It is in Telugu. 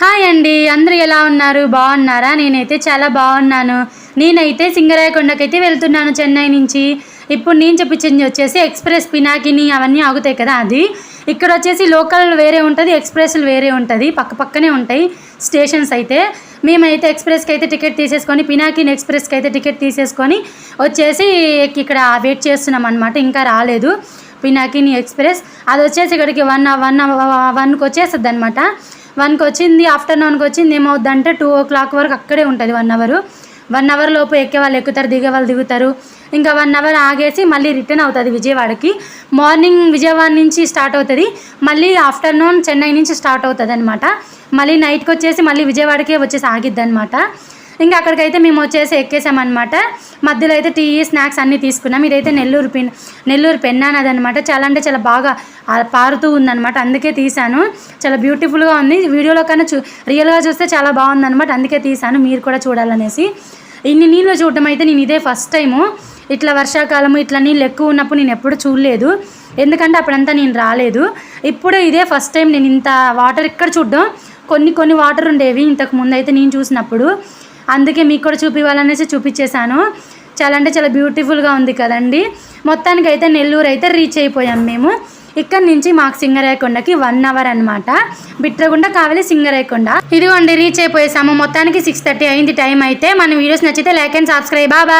హాయ్ అండి. అందరూ ఎలా ఉన్నారు? బాగున్నారా? నేనైతే చాలా బాగున్నాను. నేనైతే సింగరాయకొండకైతే వెళ్తున్నాను చెన్నై నుంచి. ఇప్పుడు నేను చెప్పించింది వచ్చేసి ఎక్స్ప్రెస్ పినాకిని అవన్నీ ఆగుతాయి కదా అది. ఇక్కడ వచ్చేసి లోకల్ వేరే ఉంటుంది ఎక్స్ప్రెస్లు వేరే ఉంటుంది. పక్క పక్కనే ఉంటాయి స్టేషన్స్ అయితే. మేమైతే ఎక్స్ప్రెస్కి అయితే టికెట్ తీసేసుకొని పినాకిని ఎక్స్ప్రెస్కి అయితే టికెట్ తీసేసుకొని వచ్చేసి ఇక్కడ వెయిట్ చేస్తున్నాం అనమాట ఇంకా రాలేదు. పినాకిని ఎక్స్ప్రెస్. అది వచ్చేసి ఇక్కడికి వన్ వన్ వన్కి వచ్చేస్తుంది అనమాట వన్కి వచ్చింది ఆఫ్టర్నూన్కి వచ్చింది ఏమవుద్దంటే టూ ఓ క్లాక్ వరకు అక్కడే ఉంటుంది వన్ అవర్. వన్ అవర్ లోపు ఎక్కే వాళ్ళు ఎక్కుతారు దిగే వాళ్ళు దిగుతారు. ఇంకా వన్ అవర్ ఆగేసి మళ్ళీ రిటర్న్ అవుతుంది విజయవాడకి. మార్నింగ్ విజయవాడ నుంచి స్టార్ట్ అవుతుంది మళ్ళీ ఆఫ్టర్నూన్ చెన్నై నుంచి స్టార్ట్ అవుతుంది అనమాట మళ్ళీ నైట్కి వచ్చేసి మళ్ళీ విజయవాడకే వచ్చేసి ఆగిద్ది అనమాట ఇంకా అక్కడికైతే మేము వచ్చేసి ఎక్కేసామన్నమాట. మధ్యలో అయితే టీ స్నాక్స్ అన్నీ తీసుకున్నాం. ఇదైతే నెల్లూరు పిన్ నెల్లూరు పెన్నానది అనమాట చాలా అంటే చాలా బాగా పారుతూ ఉందన్నమాట. అందుకే తీశాను చాలా బ్యూటిఫుల్గా ఉంది. వీడియోలో కన్నా చూ రియల్గా చూస్తే చాలా బాగుందన్నమాట. అందుకే తీశాను మీరు కూడా చూడాలనేసి. ఇన్ని నీళ్ళు చూడటం అయితే నేను ఇదే ఫస్ట్ టైము. ఇట్లా వర్షాకాలము ఇట్లా నీళ్ళు ఎక్కువ ఉన్నప్పుడు నేను ఎప్పుడు చూడలేదు. ఎందుకంటే అప్పుడంతా నేను రాలేదు. ఇప్పుడు ఇదే ఫస్ట్ టైం నేను ఇంత వాటర్ ఇక్కడ చూడడం? కొన్ని కొన్ని వాటర్ ఉండేవి ఇంతకు ముందు అయితే నేను చూసినప్పుడు. అందుకే మీకు కూడా చూపివ్వాలనేసి చూపించేశాను చాలా అంటే చాలా బ్యూటిఫుల్గా ఉంది కదండి. మొత్తానికి అయితే నెల్లూరు అయితే రీచ్ అయిపోయాం మేము. ఇక్కడ నుంచి మాకు సింగరాయకొండకి వన్ అవర్ అనమాట బిట్రగుండ కావాలి సింగరాయకొండ ఇదిగోండి రీచ్ అయిపోయేసాము. మొత్తానికి సిక్స్ థర్టీ అయింది టైం అయితే. మన వీడియోస్ నచ్చితే లైక్ అండ్ సబ్స్క్రైబ్. బాబా